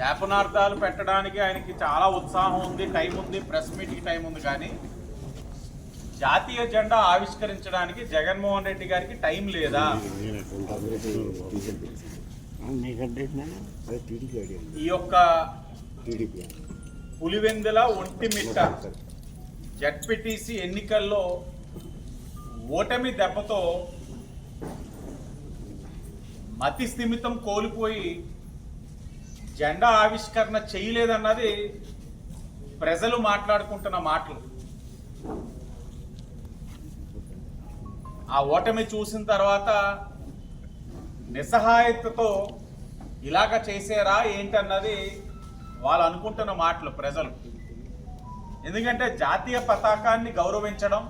శాపనార్థాలు పెట్టడానికి ఆయనకి చాలా ఉత్సాహం ఉంది టైం ఉంది ప్రెస్ మీట్కి టైం ఉంది. కానీ జాతీయ జెండా ఆవిష్కరించడానికి జగన్మోహన్ రెడ్డి గారికి టైం లేదా? ఈ యొక్క పులివెందుల ఒంటిమిట్ట జడ్పీటీసీ ఎన్నికల్లో ఓటమి దెబ్బతో మతి స్థిమితం కోల్పోయి జెండా ఆవిష్కరణ చేయలేదన్నది ప్రజలు మాట్లాడుకుంటున్న మాటలు. ఆ ఓటమి చూసిన తర్వాత నిస్సహాయతతో ఇలాగ చేసారా ఏంటన్నది వాళ్ళు అనుకుంటున్న మాటలు ప్రజలు. ఎందుకంటే జాతీయ పతాకాన్ని గౌరవించడం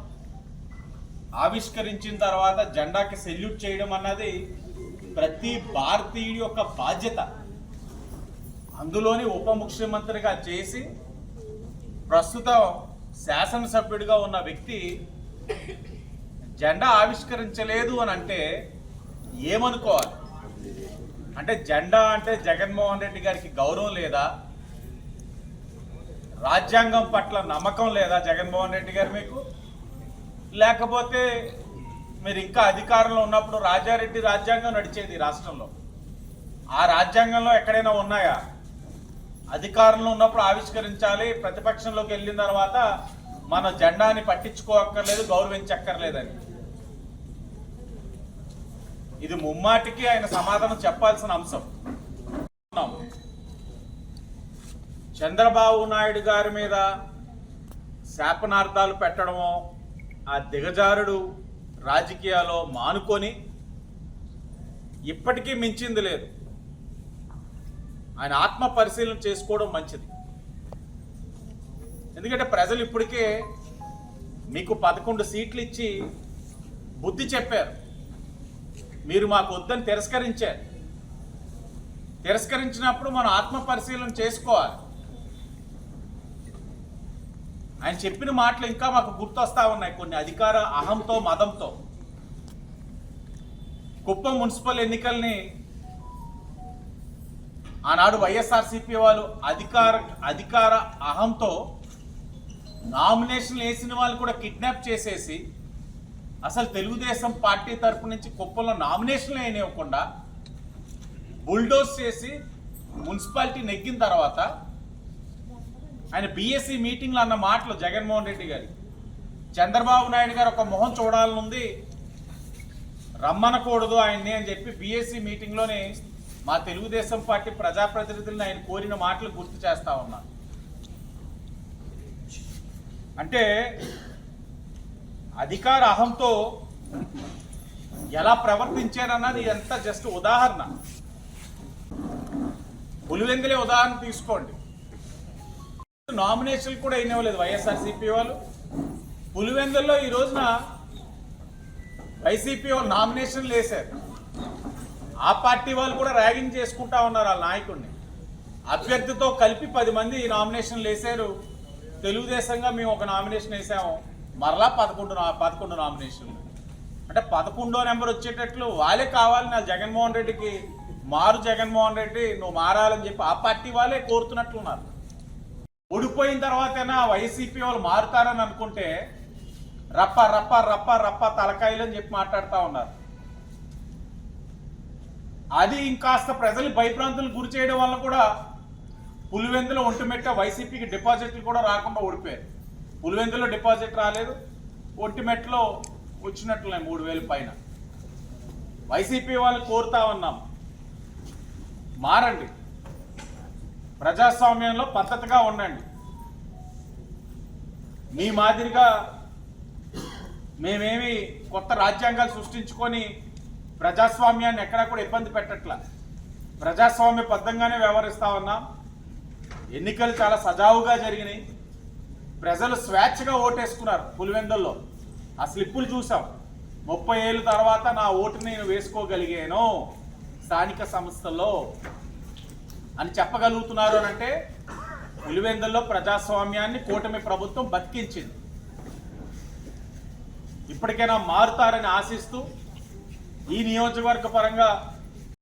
ఆవిష్కరించిన తర్వాత జెండాకి సెల్యూట్ చేయడం అన్నది ప్రతి భారతీయుడి యొక్క బాధ్యత. అందులోని ఉప ముఖ్యమంత్రిగా చేసి ప్రస్తుతం శాసనసభ్యుడిగా ఉన్న వ్యక్తి జెండా ఆవిష్కరించలేదు అని అంటే ఏమనుకోవాలి? అంటే జెండా అంటే జగన్మోహన్ రెడ్డి గారికి గౌరవం లేదా? రాజ్యాంగం పట్ల నమ్మకం లేదా జగన్మోహన్ రెడ్డి గారు మీకు? లేకపోతే మీరు ఇంకా అధికారంలో ఉన్నప్పుడు రాజారెడ్డి రాజ్యాంగం నడిచేది రాష్ట్రంలో. ఆ రాజ్యాంగంలో ఎక్కడైనా ఉన్నాయా? అధికారంలో ఉన్నప్పుడు ఆవిష్కరించాలి ప్రతిపక్షంలోకి వెళ్ళిన తర్వాత మన జెండాని పట్టించుకోక్కర్లేదు గౌరవించక్కర్లేదని. ఇది ముమ్మాటికి ఆయన సమాధానం చెప్పాల్సిన అంశం. చంద్రబాబు నాయుడు గారి మీద శాపనార్థాలు పెట్టడమో ఆ దిగజారుడు రాజకీయాల్లో మానుకొని ఇప్పటికీ మించింది లేదు. ఆయన ఆత్మ పరిశీలన చేసుకోవడం మంచిది. ఎందుకంటే ప్రజలు ఇప్పటికే మీకు పదకొండు సీట్లు ఇచ్చి బుద్ధి చెప్పారు. మీరు మాకు వద్దని తిరస్కరించారు. తిరస్కరించినప్పుడు మనం ఆత్మ పరిశీలన చేసుకోవాలి. ఆయన చెప్పిన మాటలు ఇంకా మాకు గుర్తొస్తా ఉన్నాయి కొన్ని. అధికార అహంతో మదంతో. కుప్పం మున్సిపల్ ఎన్నికల్ని ఆనాడు వైఎస్ఆర్సీపీ వాళ్ళు అధికార అధికార అహంతో నామినేషన్లు వేసిన వాళ్ళు కూడా కిడ్నాప్ చేసేసి అసలు తెలుగుదేశం పార్టీ తరపు నుంచి కుప్పంలో నామినేషన్లు వేయనివ్వకుండా బుల్డోస్ చేసి మున్సిపాలిటీ నెగ్గిన తర్వాత ఆయన బీఎస్సీ మీటింగ్లో అన్న మాటలు జగన్మోహన్ రెడ్డి గారి. చంద్రబాబు నాయుడు గారు ఒక మొహం చూడాలనుంది రమ్మనకూడదు ఆయన్ని అని చెప్పి బీఎస్సీ మీటింగ్లోనే మా తెలుగుదేశం పార్టీ ప్రజాప్రతినిధులను ఆయన కోరిన మాటలు గుర్తు చేస్తా ఉన్నా. అంటే అధికార అహంతో ఎలా ప్రవర్తించారన్నది ఎంత జస్ట్ ఉదాహరణ. పులివెందులే ఉదాహరణ తీసుకోండి. నామినేషన్ కూడా అయినవ్వలేదు వైఎస్ఆర్సీపీ వాళ్ళు. పులివెందుల్లో ఈ రోజున వైసీపీ వాళ్ళు నామినేషన్లు వేశారు. ఆ పార్టీ వాళ్ళు కూడా ర్యాగింగ్ చేసుకుంటా ఉన్నారు వాళ్ళ నాయకుడిని. అభ్యర్థితో కలిపి పది మంది నామినేషన్లు వేశారు. తెలుగుదేశంగా మేము ఒక నామినేషన్ వేసాము. మరలా పదకొండు పదకొండు నామినేషన్లు. అంటే పదకొండో నెంబర్ వచ్చేటట్లు వాళ్ళే కావాలి నా జగన్మోహన్ రెడ్డికి. మారు జగన్మోహన్ రెడ్డి నువ్వు మారాలని చెప్పి ఆ పార్టీ వాళ్ళే కోరుతున్నట్లున్నారు. ఓడిపోయిన తర్వాతైనా వైసీపీ వాళ్ళు మారుతారని అనుకుంటే రప్ప రప్ప రప్ప రప్ప తలకాయలు అని చెప్పి మాట్లాడుతూ ఉన్నారు. అది ఇంకాస్త ప్రజలు భయభ్రాంతులు గురి చేయడం వల్ల కూడా పులివెందులో ఒంటిమెట్ట వైసీపీకి డిపాజిట్లు కూడా రాకుండా ఓడిపోయారు. పులివెందులో డిపాజిట్ రాలేదు ఒంటిమెట్టలో వచ్చినట్లున్నాయి మూడు వేలు పైన. వైసీపీ వాళ్ళు కోరుతా ఉన్నాం మారండి. ప్రజాస్వామ్యంలో పద్ధతిగా ఉండండి. మీ మాదిరిగా మేమేమి కొత్త రాజ్యాంగాలు సృష్టించుకొని ప్రజాస్వామ్యాన్ని ఎక్కడా కూడా ఇబ్బంది పెట్టట్ల. ప్రజాస్వామ్య బద్ధంగానే వ్యవహరిస్తా ఉన్నాం. ఎన్నికలు చాలా సజావుగా జరిగినాయి. ప్రజలు స్వేచ్ఛగా ఓటేసుకున్నారు పులివెందుల్లో. ఆ స్లిప్పులు చూసాం. ముప్పై ఏళ్ళ తర్వాత నా ఓటుని నేను వేసుకోగలిగాను స్థానిక సంస్థల్లో అని చెప్పగలుగుతున్నారు అని అంటే పులివెందుల్లో ప్రజాస్వామ్యాన్ని కూటమి ప్రభుత్వం బతికించింది. ఇప్పటికైనా మారుతారని ఆశిస్తూ ఈ నియోజకవర్గ పరంగా